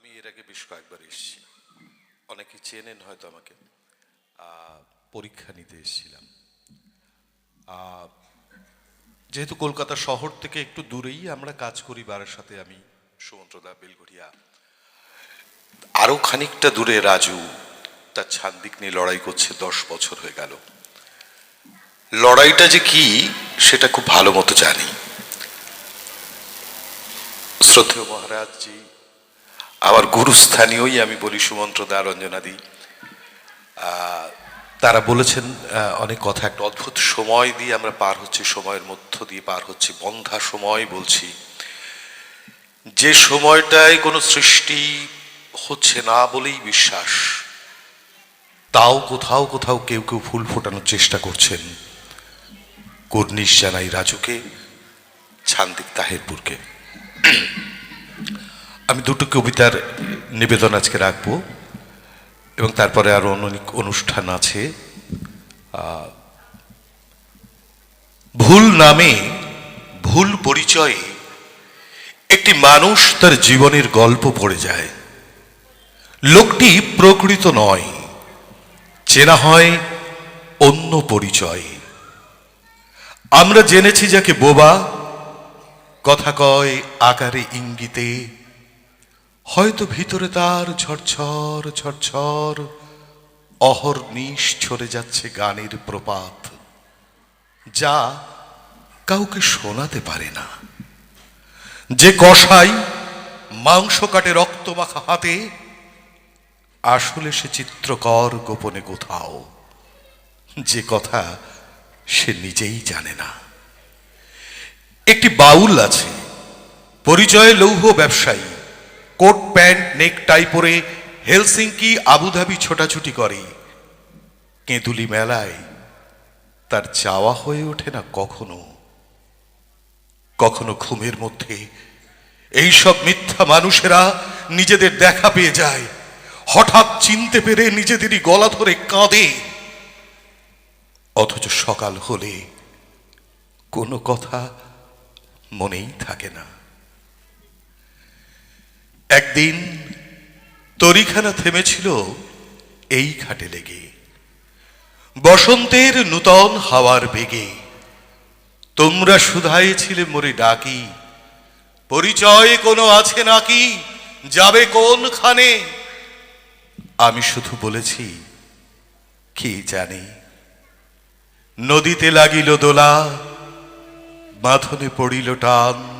আমি এর আগে বেশ কয়েকবার এসেছি। অনেকে চেনেন হয়তো আমাকে। পরীক্ষা নিতে এসেছিলাম। যেহেতু কলকাতা শহর থেকে একটু দূরেই আমরা কাজ করি, বারের সাথে আমি সুমন্ত্রদা, বেলঘড়িয়া আরও খানিকটা দূরে রাজু, তার ছান্দিক নিয়ে লড়াই করছে, দশ বছর হয়ে গেল। লড়াইটা যে কি, সেটা খুব ভালো মতো জানি। শ্রদ্ধেয় মহারাজজি আমার গুরুস্থানীয়ই আমি বলি সুমন্ত্র দা রঞ্জনাদি তারা বলেছেন অনেক কথা, একটা অদ্ভুত সময় দিয়ে আমরা পার হচ্ছি, সময়ের মধ্য দিয়ে পার হচ্ছি, বন্ধা সময় বলছি। যে সময়টায় কোনো সৃষ্টি হচ্ছে না বলেই বিশ্বাস, তাও কোথাও কোথাও কেউ কেউ ফুল ফোটানোর চেষ্টা করছেন। কর্নিশ জানাই রাজুকে, ছান্দিক তাহেরপুরকে। আমি দুটো কবিতার নিবেদন আজকে রাখব, এবং তারপরে আরও অনেক অনুষ্ঠান আছে। ভুল নামে ভুল পরিচয়ে একটি মানুষ তার জীবনের গল্প পড়ে যায়। লোকটি প্রকৃত নয়, চেনা হয় অন্য পরিচয়। আমরা জেনেছি যাকে বোবা, কথা কয় আকারে ইঙ্গিতে। হয়তো ভিতরে তার ঝরঝর ঝরঝর অহর্নিশ ছড়ে যাচ্ছে গানের প্রপাত, যা কাউকে শোনাতে পারে না। যে কষাই মাংস কাটে রক্ত মাখা হাতে, আসলে সে চিত্রকর গোপনে কোথাও। যে কথা সে নিজেই জানে না। একটি বাউল আছে, পরিচয় লৌহ ব্যবসায়ী। কোট, প্যান্ট, নেক টাই পরে হেলসিঙ্কি, আবুধাবি ছোটাছুটি করে। কেঁদুলি মেলায় তার চাওয়া হয়ে ওঠে না কখনো। কখনো ঘুমের মধ্যে। এইসব মিথ্যা মানুষেরা নিজেদের দেখা পেয়ে যায়। হঠাৎ চিনতে পেরে নিজেদেরই গলা ধরে কাঁদে। অথচ সকাল হলে কোনো কথা মনেই থাকে না। একদিন তরিখানা থেমেছিল এই খাটে লেগে। বসন্তের নূতন হাওয়ার বেগে তোমরা শুধাইছিলে মরে ডাকি। পরিচয় কোনো আছে নাকি? যাবে কোনখানে? আমি শুধু বলেছি, কি জানি? নদীতে লাগিল দোলা, বাঁধনে পড়িল টান।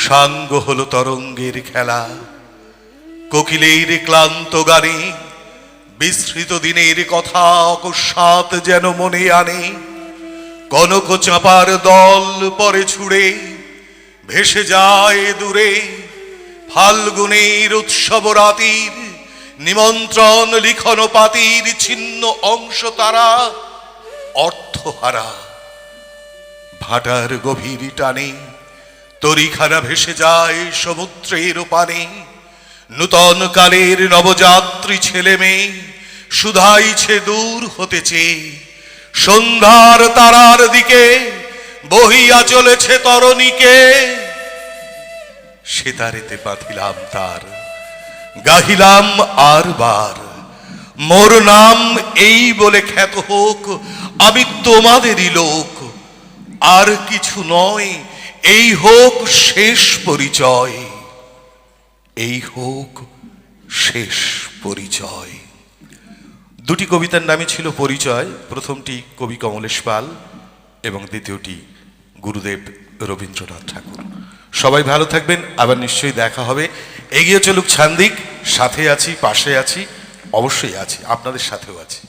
সাঙ্গ হলো তরঙ্গের খেলা। কোকিলের ক্লান্ত গানে বিস্মৃত দিনের কথা অকস্মাৎ যেন মনে আনে। কনক চাপার দল পরে ছুড়ে, ভেসে যায় দূরে। ফাল্গুনের উৎসব রাতির নিমন্ত্রণ লিখন পাতির ছিন্ন অংশ তারা অর্থহারা। ভাটার গভীর টানে তরিখানা ভেসে যায় সমুদ্রের পানে। নূতন কালের নবযাত্রী ছেলে মেয়ে শুধাইছে দূর হতেছে। সন্ধ্যার তারার দিকে বহিয়া চলেছে তরণীকে। সেতারেতে বাঁধিলাম তার, গাহিলাম আর বার। মোর নাম এই বলে খ্যাত হোক, আমি তোমাদেরই লোক। আর কিছু নয়, এই হোক শেষ পরিচয়। এই হোক শেষ পরিচয়। দুটি কবিতার নামই ছিল পরিচয়। প্রথমটি কবি কমলেশ পাল এবং দ্বিতীয়টি গুরুদেব রবীন্দ্রনাথ ঠাকুর। সবাই ভালো থাকবেন, আবার নিশ্চয়ই দেখা হবে। এগিয়ে চলুক ছান্দিক, সাথে আছি, পাশে আছি, অবশ্যই আছি, আপনাদের সাথেও আছি।